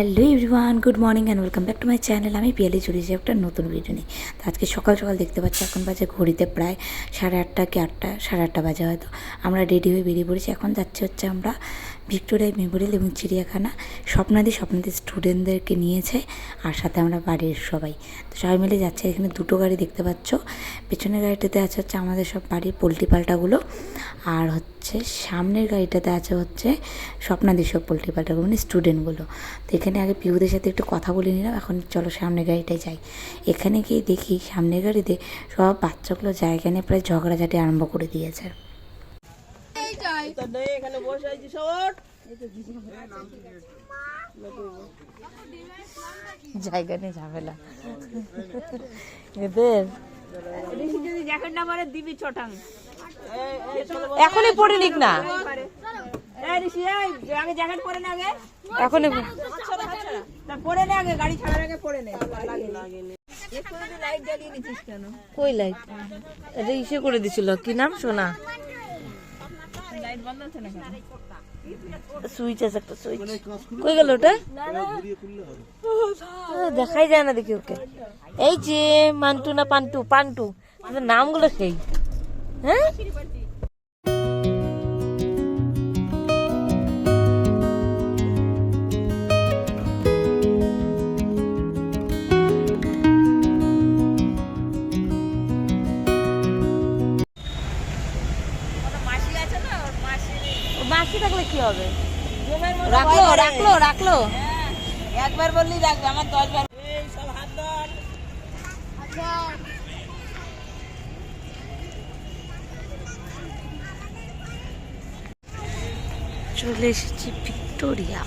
Hello everyone, good morning and welcome back to my channel আমি পিয়ালি চলেছি একটা নতুন ভিডিও নিয়ে। তো আজকে সকাল সকাল দেখতে পাচ্ছি, এখন বাজে ঘড়িতে প্রায় সাড়ে আটটা কি আটটা, সাড়ে আটটা বাজে হয়তো। আমরা রেডি হয়ে বেরিয়ে পড়েছি, এখন যাচ্ছে হচ্ছে আমরা ভিক্টোরিয়া মেমোরিয়াল এবং চিড়িয়াখানা স্বপ্নাদি স্বপ্নাদি স্টুডেন্টদেরকে নিয়েছে আর সাথে আমরা বাড়ির সবাই। তো সবাই মিলে যাচ্ছে এখানে দুটো গাড়ি দেখতে পাচ্ছ। পেছনের গাড়িটাতে আছে হচ্ছে আমাদের সব বাড়ির পোলট্রি পাল্টাগুলো আর হচ্ছে সামনের গাড়িটাতে আছে হচ্ছে স্বপ্নাদি সব পোলট্রি পাল্টাগুলো মানে স্টুডেন্টগুলো। তো এখানে আগে পিউদের সাথে একটু কথা বলে নিলাম এখন চলো সামনের গাড়িটায় যাই। এখানে গিয়ে দেখি সামনের গাড়িতে সব বাচ্চাগুলো জায়গা নিয়ে প্রায় ঝগড়াঝাটি আরম্ভ করে দিয়েছে। এখানে বসে আছি জায়গা নিয়ে ঝামেলা। এদের। এখনই পড়ে নিক না। পরে আগে পরে গাড়ি ছাড়ার আগে পরে লাইট করে কি নাম? সোনা? লাইট বন্ধ আছে না সুইচ আছে একটা সুইচ কই গেল ওটা দেখাই যায় না দেখি ওকে এই যে মান্টু না পান্টু পান্টু নামগুলো সেই হ্যাঁ বাকি থাকলে কি হবে? রাখল রাখল রাখল। হ্যাঁ, একবার বললি রাখবে আমার চলে এসেছি ভিক্টোরিয়া।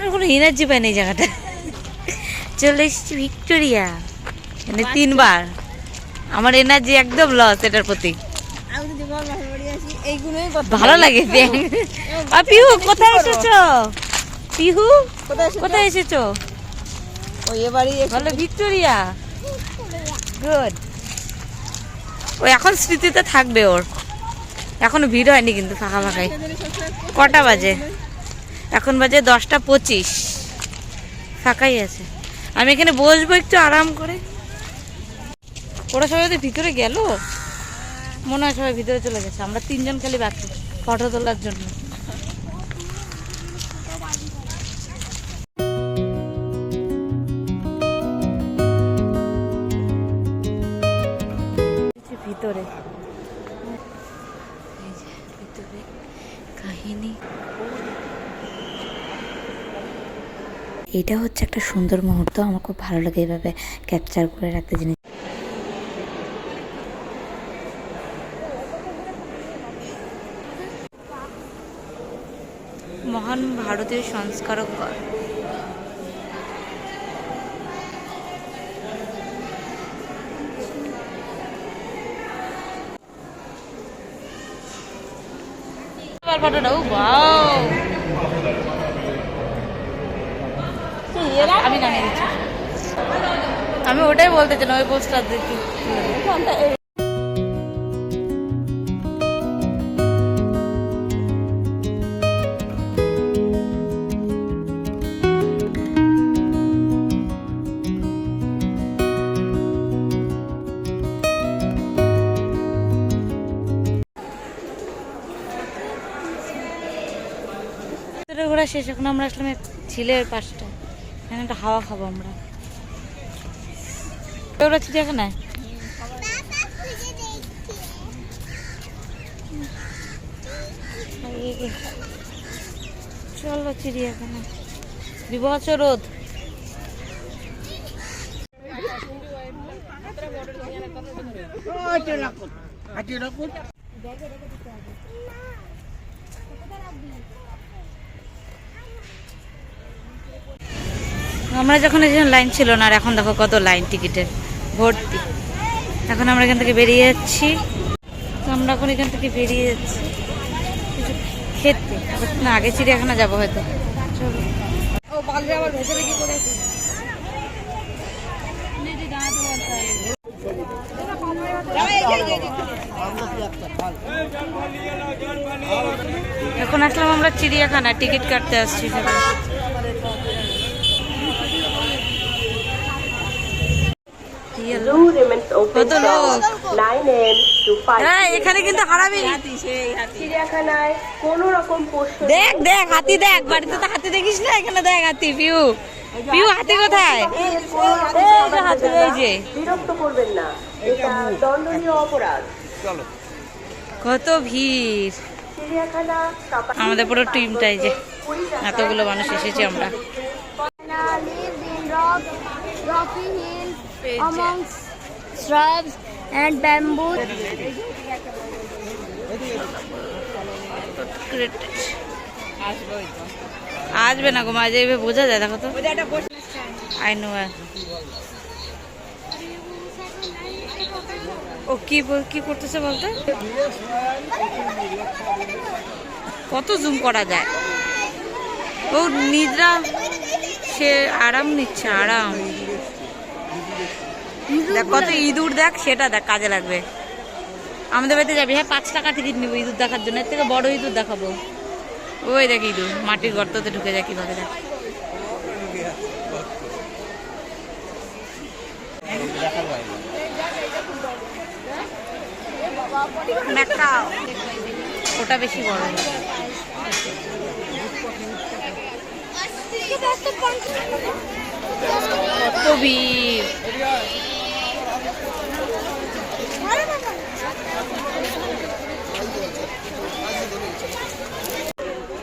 আর কোনো এনার্জি পাই না এই জায়গাটা চলে এসেছি ভিক্টোরিয়া। মানে তিনবার। আমার এনার্জি একদম লস এটার প্রতি। ভালো লাগে পিহু কোথায় এসেছ? পিহু কোথায় এসেছ? বলো ভিক্টোরিয়া। গুড ও এখন স্মৃতিতে থাকবে ওর। এখনও ভিড় হয়নি কিন্তু ফাঁকা ফাঁকাই। কটা বাজে? এখন বাজে দশটা পঁচিশ। ফাঁকাই আছে। আমি এখানে বসবো একটু আরাম করে? ওরা সবাই ওদের ভিতরে গেল? মনে হয় সবাই ভিতরে চলে গেছে। আমরা তিনজন খালি বাকি ফটো তোলার জন্য। ভিতরে। এই ভিতরে কাহিনী। এটা হচ্ছে একটা সুন্দর মুহূর্ত। আমার খুব ভালো লাগে এভাবে ক্যাপচার করে রাখতে জিনিস মহান ভারতীয় সংস্কারক আমি নামিয়ে দিচ্ছি। আমি ওটাই বলতে চাই ওই পোস্টার দেখি ভিতরে ঘোরা শেষ, এখন আমরা আসলাম ঝিলের পাশটা। এখানে একটা হাওয়া খাব আমরা। ওরা চিড়িয়াখানায় যে। চলো চিড়িয়াখানা বিবচ রোদ। আমরা যখন এসেছিলাম লাইন ছিল না, আর এখন দেখো কত লাইন টিকিটের, ভর্তি। এখন আমরা এখান থেকে বেরিয়ে যাচ্ছি। তো আমরা এখন এখান থেকে বেরিয়ে যাচ্ছি। খেতে। না, আগে চিড়িয়াখানা যাব হয়তো। এখন আসলাম আমরা চিড়িয়াখানা টিকিট কাটতে আসছি কত লোক? from 9 a.m. to 5 হ্যাঁ এখানে কিন্তু হারাবি হাতি হাতি। চিড়িয়াখানায় কোনো রকম পোষ্য দেখ দেখ হাতি দেখ বাড়িতে তো হাতি দেখিস না এখানে দেখ হাতি পিউ পিউ হাতি কোথায়? যে হাতি এই বিরক্ত করবেন না। এটা দণ্ডনীয় অপরাধ। কত ভিড়। আমাদের পুরো টিমটাই যে এতগুলো মানুষ এসেছি আমরা। Amongst shrubs and bamboo. আসবে না গো মাঝে এভাবে বোঝা যায় দেখো তো। আই নো ও কি কি করতেছে বলতে? কত জুম করা যায়? ও নিদ্রা সে আরাম নিচ্ছে আরাম। দেখ, কত ইঁদুর দেখ, সেটা দেখ, কাজে লাগবে। আমাদের বাড়িতে যাবি হ্যাঁ পাঁচ টাকা টিকিট নিবো ইঁদুর দেখার জন্য। এর থেকে বড় ইঁদুর দেখাবো। ওই দেখ ইঁদুর, মাটির গর্ততে ঢুকে যায় কীভাবে, দেখ। ওটা বেশি বড়। কত ভিড়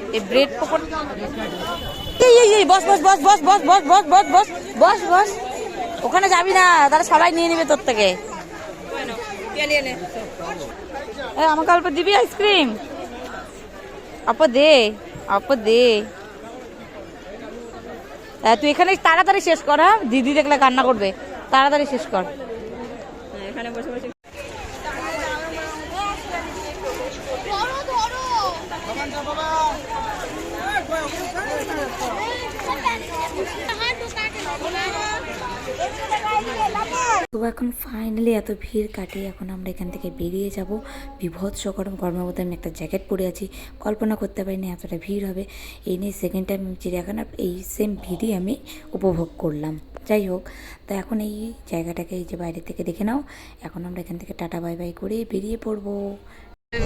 এই ব্রেড পকোড়া বস বস বস বস বস বস বস বস বস বস বস ওখানে যাবি না তারা সবাই নিয়ে নেবে তোর থেকে আমাকে অল্প দিবি আইসক্রিম অপ দে অপ দে তুই এখানে তাড়াতাড়ি শেষ কর হ্যাঁ? দিদি দেখলে কান্না করবে। তাড়াতাড়ি শেষ কর। এখানে বসে বসে এখন ফাইনালি এত ভিড় কাটিয়ে এখন আমরা এখান থেকে বেরিয়ে যাব। বিভৎস গরম, গরমের মধ্যে আমি একটা জ্যাকেট পরে আছি। কল্পনা করতে পারিনি এতটা ভিড় হবে। এই নিয়ে সেকেন্ড টাইম চিড়িয়াখানার এই সেম ভিড়ই আমি উপভোগ করলাম। যাই হোক, তো এখন এই জায়গাটাকে, এই যে বাইরে থেকে দেখে নাও। এখন আমরা এখান থেকে টাটা বাই বাই করে বেরিয়ে পড়ব।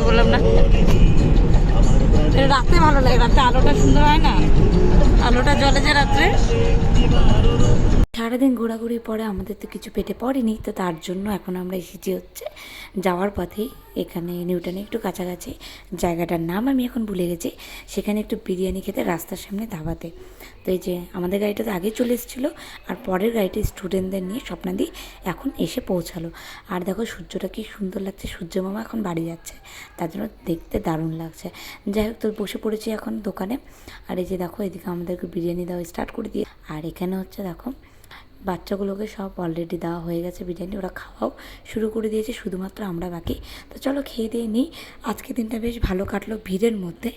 বললাম না? রাতে ভালো লাগে, রাতে আলোটা সুন্দর হয় না? আলোটা জ্বলে যে রাত্রে। সারাদিন ঘোরাঘুরির পরে আমাদের তো কিছু পেটে পড়েনি, তো তার জন্য এখন আমরা এসেছি হচ্ছে যাওয়ার পথেই এখানে নিউটনে একটু কাছাকাছি জায়গাটার নাম আমি এখন ভুলে গেছি। সেখানে একটু বিরিয়ানি খেতে রাস্তার সামনে ধাবাতে। তো এই যে আমাদের গাড়িটা তো আগে চলে এসেছিল, আর পরের গাড়িটি স্টুডেন্টদের নিয়ে স্বপ্নাদি এখন এসে পৌঁছালো। আর দেখো সূর্যটা কি সুন্দর লাগছে, সূর্য মামা এখন বাড়ি যাচ্ছে। তার জন্য দেখতে দারুণ লাগছে। যাই হোক, তো বসে পড়েছি এখন দোকানে। আর এই যে দেখো, এদিকে আমাদেরকে বিরিয়ানি দেওয়া স্টার্ট করে দিয়ে। আর এখানে হচ্ছে দেখো বাচ্চাগুলোকে সব অলরেডি দেওয়া হয়ে গেছে বিরিয়ানি, ওরা খাওয়াও শুরু করে দিয়েছে, শুধুমাত্র আমরা বাকি। তো চলো খেয়ে দিয়ে নিই। আজকে দিনটা বেশ ভালো কাটলো ভিড়ের মধ্যে।